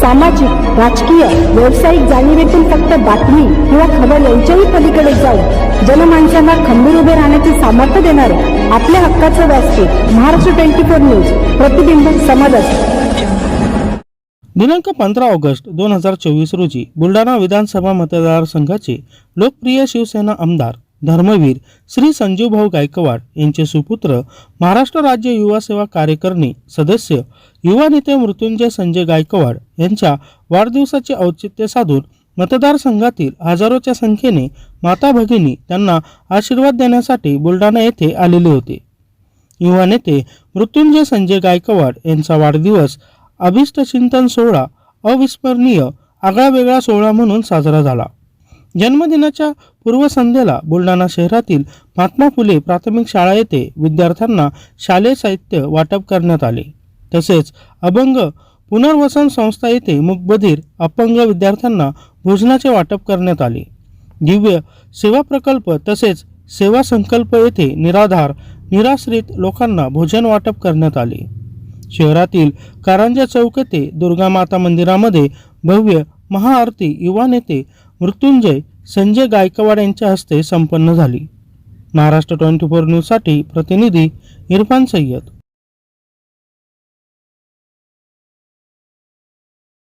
सामाजिक राजकीय व्यावसायिक जाणीवेतून फक्त बातमी किंवा खबर यांच्याही पलीकडे जाऊन जनमानसांना खंबीर उभे राहण्याचे सामर्थ्य देणारे आपल्या हक्काचं व्यासपीठ महाराष्ट्र ट्वेंटी फोर न्यूज प्रतिबिंब समाजात दिनांक पंधरा ऑगस्ट दोन हजार चोवीस रोजी बुलढाणा विधानसभा मतदारसंघाचे लोकप्रिय शिवसेना आमदार धर्मवीर श्री संजीवभाऊ गायकवाड यांचे सुपुत्र महाराष्ट्र राज्य युवा सेवा कार्यकारिणी सदस्य युवा नेते मृत्युंजय संजय गायकवाड यांच्या वाढदिवसाचे औचित्य साधून मतदारसंघातील हजारोच्या संख्येने माता भगिनी त्यांना आशीर्वाद देण्यासाठी बुलढाणा येथे आलेले होते. युवा नेते मृत्युंजय संजय गायकवाड यांचा वाढदिवस अभिष्ट चिंतन सोहळा अविस्मरणीय आगळावेगळा सोहळा म्हणून साजरा झाला. जन्मदिनाच्या पूर्वसंध्येला बुलढाणा शहरातील महात्मा फुले प्राथमिक शाळा येथे विद्यार्थ्यांना शालेय साहित्य वाटप करण्यात आले. तसेच अभंग पुनर्वसन संस्था येथे मुकबधीर अपंग विद्यार्थ्यांना भोजनाचे वाटप करण्यात आले. दिव्य सेवा प्रकल्प तसेच सेवा संकल्प येथे निराधार निराश्रित लोकांना भोजन वाटप करण्यात आले. शहरातील कारंजा चौक येथे दुर्गा माता मंदिरामध्ये भव्य महाआरती युवा नेते मृत्युंजय संजय गायकवाड यांच्या हस्ते संपन्न झाली. महाराष्ट्र ट्वेंटी फोर न्यूजसाठी प्रतिनिधी इरफान सय्यद.